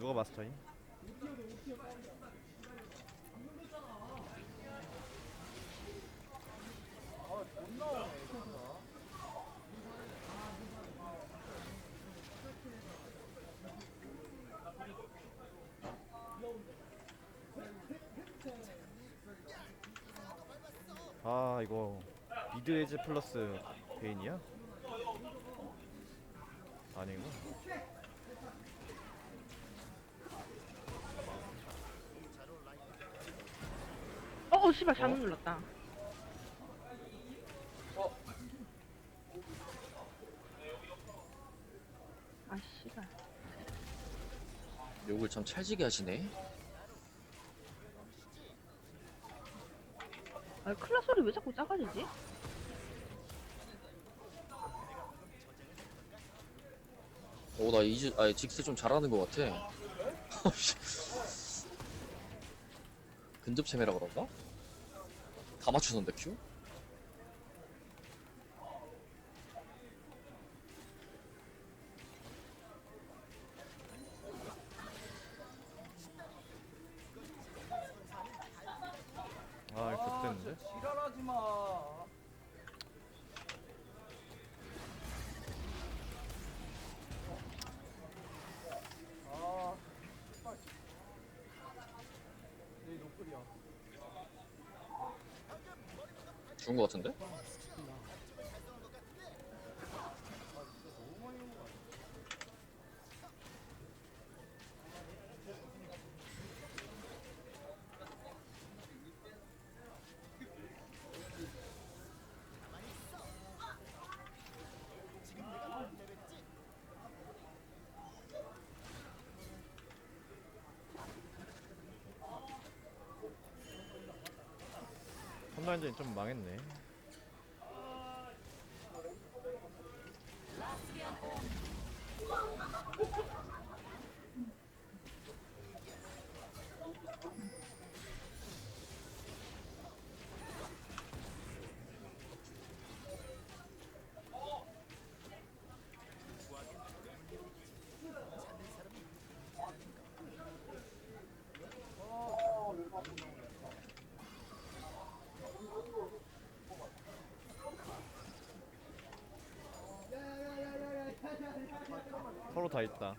누가 마스터임? 아 이거 미드 에즈 플러스 베인이야? 아니구나 씨발, 잘못 어? 눌렀다. 아, 씨발. 욕을 참 찰지게 하시네. 아, 클라 소리 왜 자꾸 작아지지? 오, 나 이즈, 아, 직스 좀 잘하는 것 같아. 근접 체매라 그런가? 다 맞추던데, 큐? 아 이거 됐는데? 지랄하지 마. 아, 씨발. 내 노플이야. 죽은 것 같은데? 컴라인전이 좀 망했네 다 있다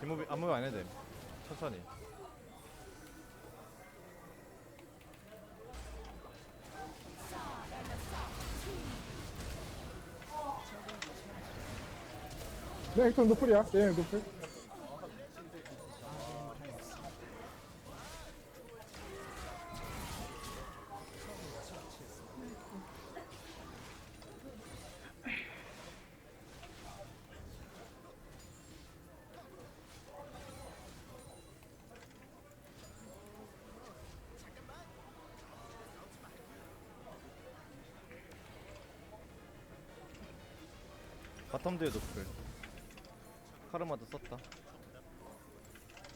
뒷무비 아무 말안 해도 돼 천천히 네, 엑톤 노플이야. 네, 노플. 바텀 뒤에 노플 카르마도 썼다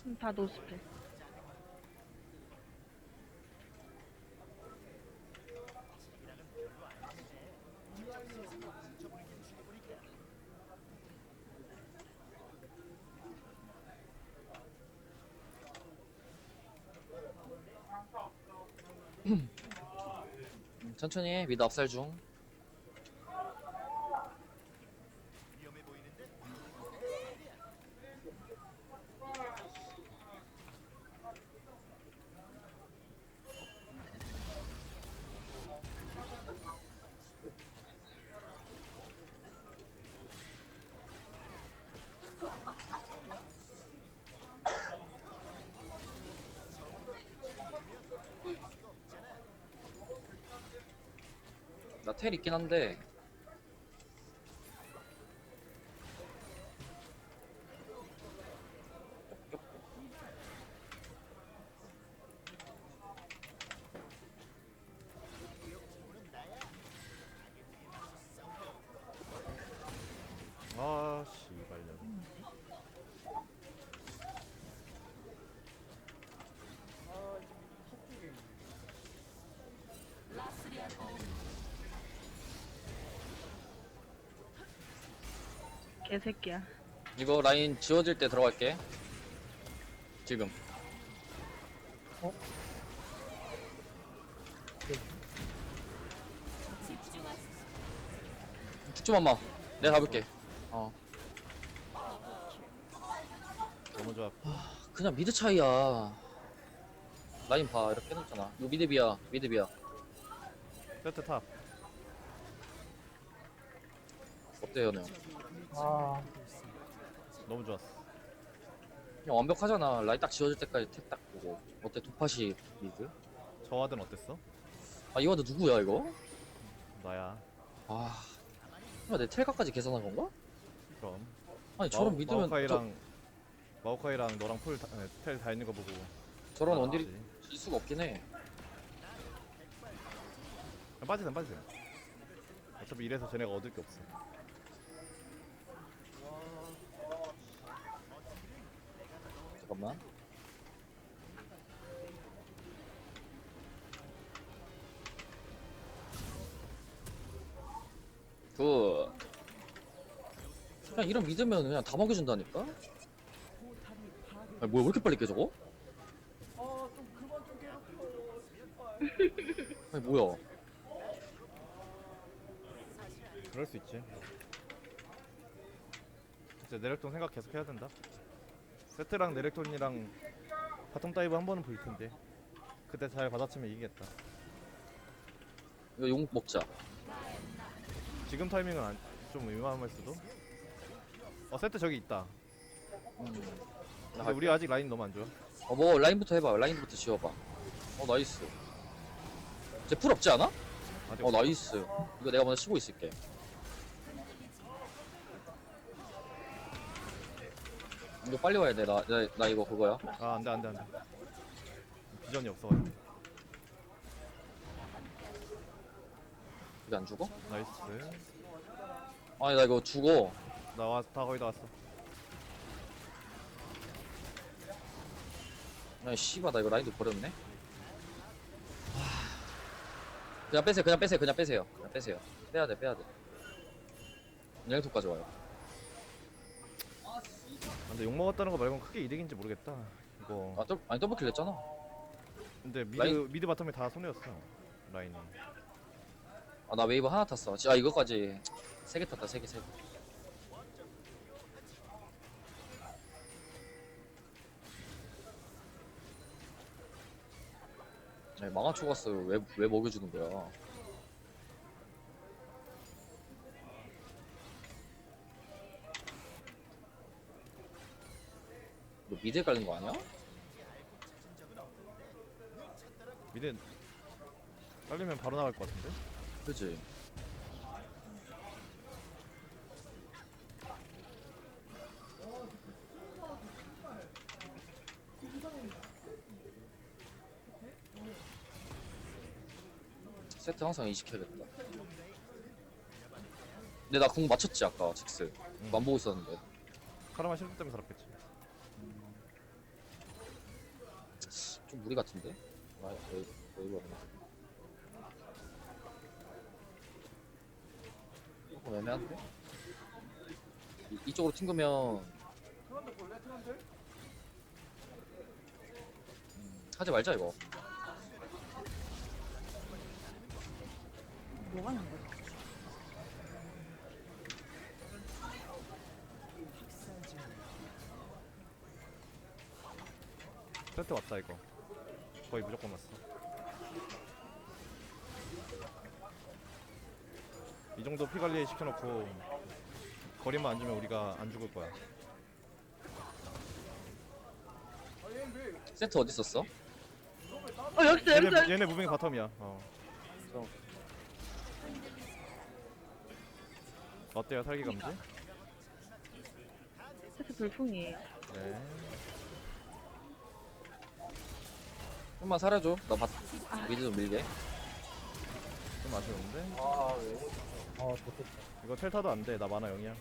음, 다 노스펠. 음, 천천히 해. 미드 압살 중. 나텔 있긴 한데 아 씨발년 아, 지금 속도 게임. 개새끼야. 이거 라인 지워질 때 들어갈게. 지금. 어? 죽지 마, 내가 가볼게. 어. 너무 좋아. 그냥 미드 차이야. 라인 봐, 이렇게 해놓잖아. 이거 미드비야, 미드비야. 세트 탑. 어때요, 형? 아, 너무 좋았어. 그냥 완벽하잖아. 라인 딱 지워질 때까지 택딱 보고. 어때, 도파시 미드? 저 와든 어땠어? 아, 이 와드 누구야, 이거? 나야. 아. 설마 내 텔가까지 계산한 건가? 그럼. 아니, 저런 믿으면. 마오카이랑 마오카이랑 너랑 풀텔다 있는 거 보고. 저, 저런 아, 원딜이 맞지. 질 수가 없긴 해. 그냥 빠지세요, 빠지세요. 어차피 이래서 쟤네가 얻을 게 없어. 잠깐만. 그 그냥 이런 믿으면 그냥 다 먹여준다니까? 아니 뭐야 왜 이렇게 빨리 깨 저거? 아좀 그만 좀 괴롭혀 제발 아니 뭐야 그럴 수 있지. 진짜 내렉톤 생각 계속 해야 된다. 세트랑 내렉톤이랑 바텀 다이브 한 번은 볼 텐데. 그때 잘 받아치면 이기겠다. 이거 용 먹자 지금 타이밍은 안, 좀 위험할 수도. 어 세트 저기 있다. 근데 우리 아직 라인 너무 안 좋아. 어 뭐 라인부터 해봐 라인부터 지워봐 어 나이스 쟤 풀 없지 않아? 아직 어 나이스 이거 내가 먼저 치고 있을게 이거 빨리 와야 돼 나 나, 나 이거 그거야 아 안돼 안돼 안돼. 비전이 없어가지고. 이게 안 죽어? 나이스. 아니 나 이거 죽어 나 왔, 다 거의 다 왔어. 야 씨발 나 이거 라인도 버렸네 하... 그냥 빼세요 그냥 빼세요 그냥 빼세요 그냥 빼세요 빼야 돼 빼야돼 영토까지 와요 아, 근데 욕 먹었다는 거 말고는 크게 이득인지 모르겠다. 이거. 아, 더, 아니 더블킬 했잖아 근데 미드 라인- 미드 바텀이 다 손해였어. 라인이. 아 나 웨이브 하나 탔어 아 이거까지 세 개 탔다 세 개 세개 아니 망한 초가스 왜, 왜 먹여주는 거야 너 미드에 깔린 거 아니야? 미드 깔리면 바로 나갈 것 같은데? 그지 세트 항상 인식해야겠다 근데 나 궁 맞췄지 아까 직스 그거 안 보고 있었는데 카르마 실드 때문에 살았겠지. 좀 무리 같은데? 아, 왜, 왜 이거 조금 애매한데? 이, 이쪽으로 튕기면 트런드? 하지 말자 이거 뭐가 난 거야? 세트 왔다 이거. 거의 무조건 왔어. 이 정도 피 관리 시켜놓고 거리만 안 주면 우리가 안 죽을 거야. 세트 어디 있었어? 어 여기 있어 여기 있어. 얘네, 얘네 무빙이 바텀이야. 어. 어때요 살기 감지? 세트 돌풍이에요. 네. 좀만 사려줘 나 바, 미드 좀 밀게 좀 아쉬운데. 아, 좋겠다. 이거 텔타도 안 돼. 나 만화 0이야.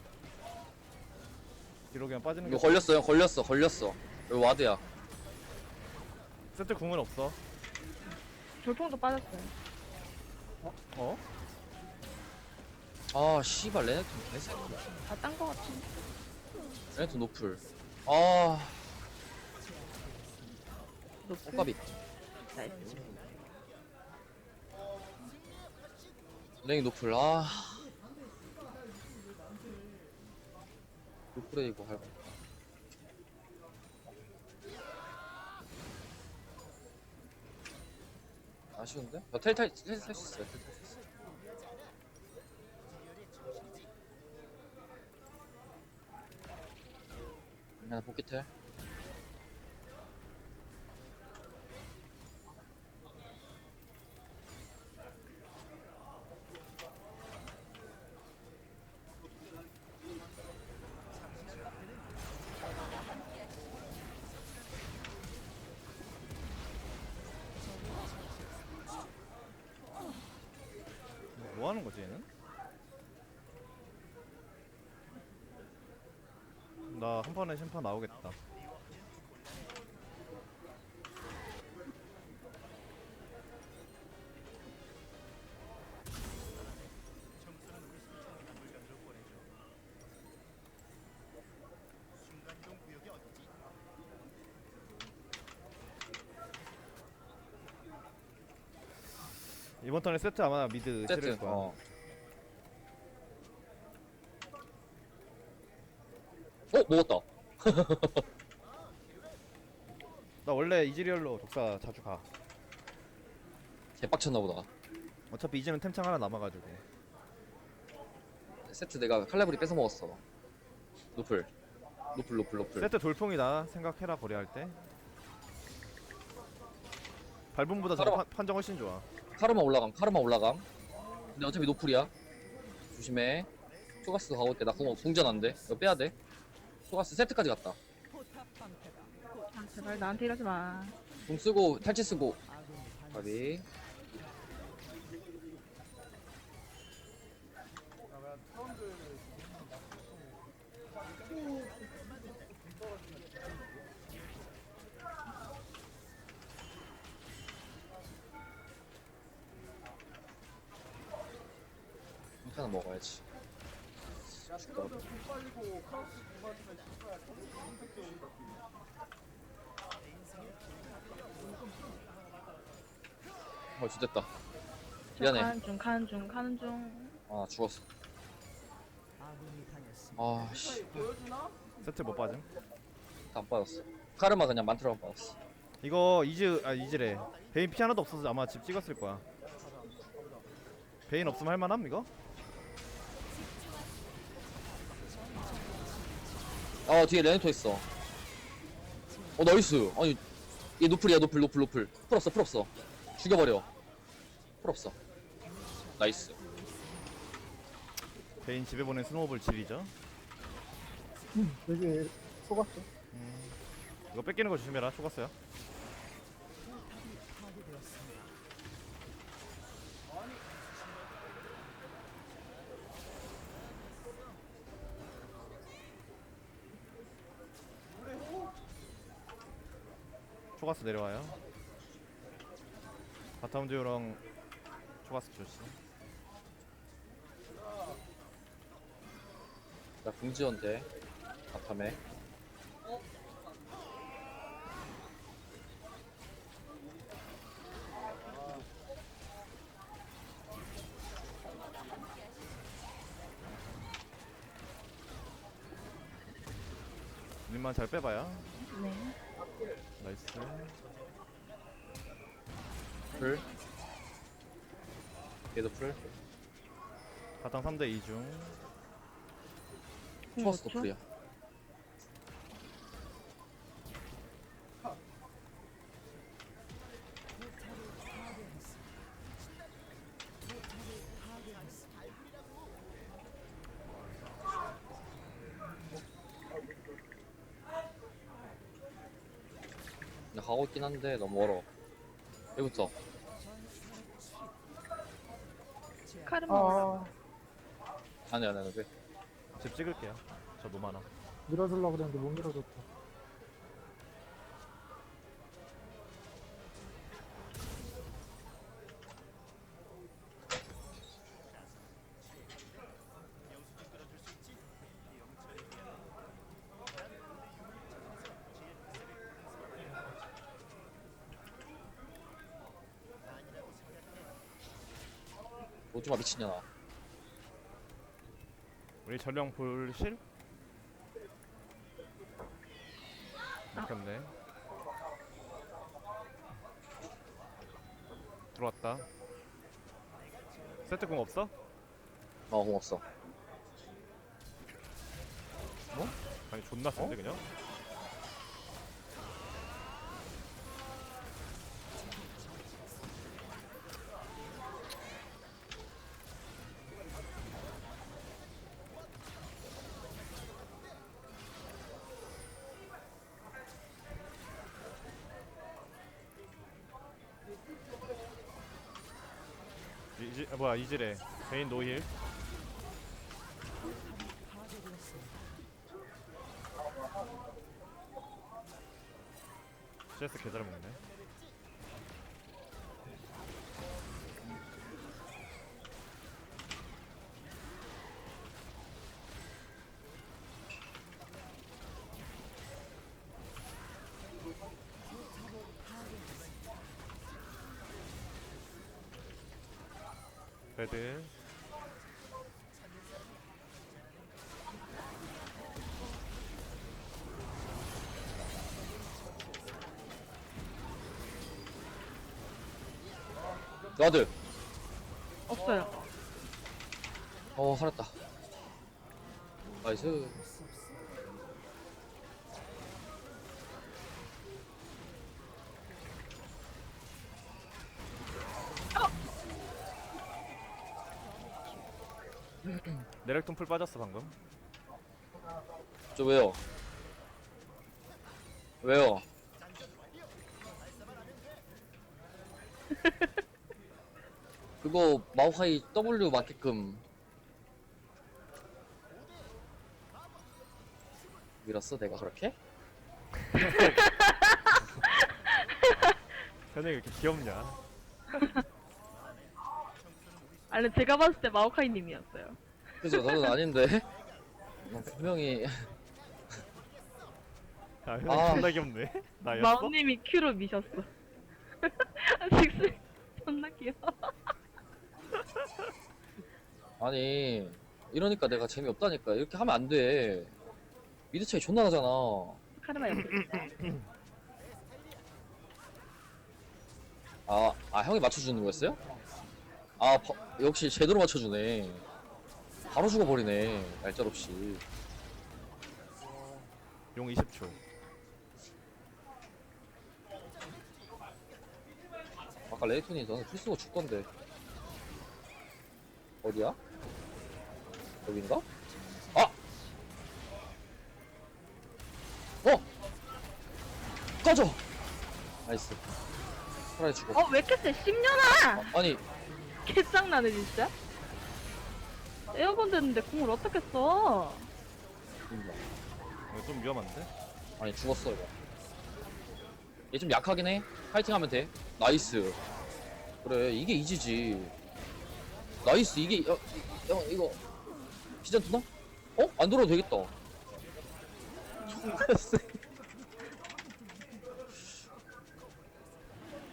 뒤로 그냥 빠지는 게. 이거 걸렸어 형 걸렸어 걸렸어 여기 와드야 세트 궁은 없어. 돌풍도 빠졌어요. 어? 아 씨발 레넥톤 개새끼 다딴거 같은데. 레네톤 노플 아 높이. 꽃가비 나이스. 랭이 노플 아 노플에 이거 할거 아쉬운데? 저텔 탈, 텔 탈수 있어요 텔 탈수 있어요 하나 복귀 텔 하는 거지 얘는? 나 한 판에 심판 나오겠다. 이번 턴에 세트 아마 미드 세트 치를 거야. 어. 어 먹었다 나 원래 이즈리얼로 독사 자주 가. 개빡쳤나 보다 어차피 이제는 템창 하나 남아가지고. 세트 내가 칼레브리 뺏어 먹었어 노플 노플 노플 노플 세트 돌풍이다 생각해라 거래할 때. 발분보다 저 따라와. 판- 판정 훨씬 좋아. 카르마 올라감 카르마 올라감. 근데 어차피 노플이야. 조심해. 초가스 가고 때나 궁, 궁전 안돼. 이거 빼야돼. 초가스 세트까지 갔다. 아, 제발 나한테 이러지 마. 궁 쓰고 탈취 쓰고. 가비 하나 먹어야지 야 트런드 돈 빨리고 카우스 돈 맞으면 씨발 검색도 온다 어 죽됐다 저 미안해. 가는 중, 가는 중, 가는 중. 아 죽었어 아 씨 보여주나? 세트 못 빠짐. 안 빠졌어 카르마 그냥 만트라만 빠졌어 이거 이즈 아 이즈래. 베인 피 하나도 없어서 아마 집 찍었을 거야. 베인 없으면 할만함 이거? 아 뒤에 레네토 있어 어 나이스 아니 얘 노플이야 노플 노플 노플 풀 없어 풀 없어 죽여버려 풀 없어 나이스 베인 집에 보낸 스노우볼 질이죠. 여기 속았어. 이거 뺏기는 거 조심해라. 속았어요. 초가스 내려와요. 바텀 듀오랑 초가스 조심. 나 궁지원 돼 바텀에 님만 잘 빼봐요. 네. 나이스. 풀 얘도 풀 바텀 3대 2 중. 궁 초가스 5초? 노플이야 있긴 한데 너무 멀어 여기부터 카르마. 아, 아니 아니 아니 왜 집 찍을게요. 저 노마나. 밀어주려고 그랬는데 못 밀어줬다. 오지마 미친년아. 우리 전령 볼실? 막혔네. 들어왔다. 세트 공 없어? 어 고맙어. 아니 존나 센데 그냥? 뭐야 이지래 베인 노힐. CS 개잘 먹네 레드. 와드 없어요. 어 살았다. 나이스 내렉톤 풀 빠졌어 방금. 저 왜요? 왜요? 그거 마오카이 W 맞게끔. 밀었어 내가 그렇게? 현영이 이렇게 귀엽냐? 아니 제가 봤을 때 마오카이님이었어요. 그죠 저는 아닌데 어, 분명히 아 현영 아. 존나 귀엽네 나였어? 마오님이 큐로 미셨어. 직스 존나 귀여워. 아니 이러니까 내가 재미없다니까 이렇게 하면 안 돼 미드 차이 존나 나잖아 카르마 옆에 있다. 아, 아 형이 맞춰주는 거였어요? 아 버- 역시 제대로 맞춰주네 바로 죽어버리네 얄짤없이 용 20초 아까 레이톤이 너는 풀 쓰고 죽던데 어디야? 여긴가? 아! 어! 꺼져! 나이스 차라리 죽어 어왜 이렇게 세? 10년아! 아니 개짱나네 진짜. 에어건 됐는데 공을 어떻게 써? 죽는다. 이거 좀 위험한데? 아니 죽었어 이거 얘 좀 약하긴 해 파이팅 하면 돼 나이스 그래 이게 이지지 나이스 이게 어, 이- 형 이거 비전 두나? 어? 안 돌아도 되겠다 존나 세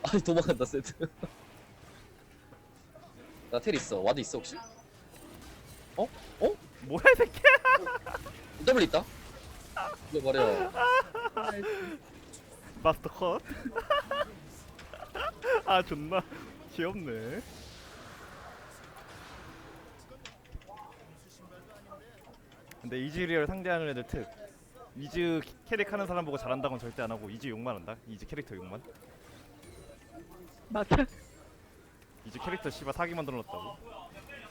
아니 도망간다 세트 나 텔 있어 와드 있어 혹시? 어? 어? 뭐야 이 새끼 더블 있다 이거 말이야 마스터 컷? 아 존나 귀엽네 근데 이즈리얼 상대하는 애들 특 이즈 캐릭 하는 사람 보고 잘한다고는 절대 안 하고 이즈 욕만 한다 이즈 캐릭터 욕만 맞아. 이즈 캐릭터 씨발 사기 만들어 놨다고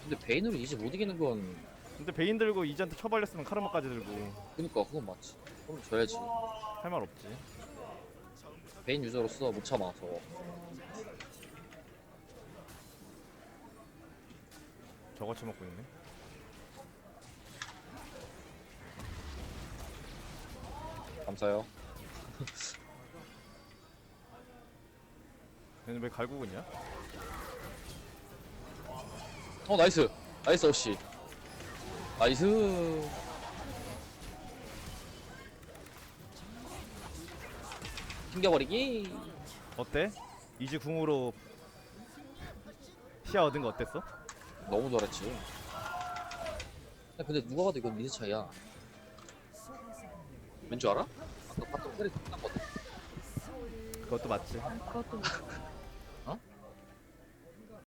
근데 베인으로 이제 못 이기는 건 근데 베인 들고 이즈한테 처발렸으면 카르마까지 들고. 그니까 그건 맞지. 그럼 져야지. 할 말 없지. 베인 유저로서 못 참아 저거. 저거 처먹고 있네. 감사해요. 얘는 왜 갈구고 있냐? 어 나이스 나이스 어씨 나이스 튕겨버리기 어때? 이즈 궁으로 시야 얻은 거 어땠어? 너무 잘했지. 야, 근데 누가 봐도 이건 미드 차이야. 왠 줄 알아? 아까 봤던 테리 끝난 거 같아. 그것도 맞지 그것도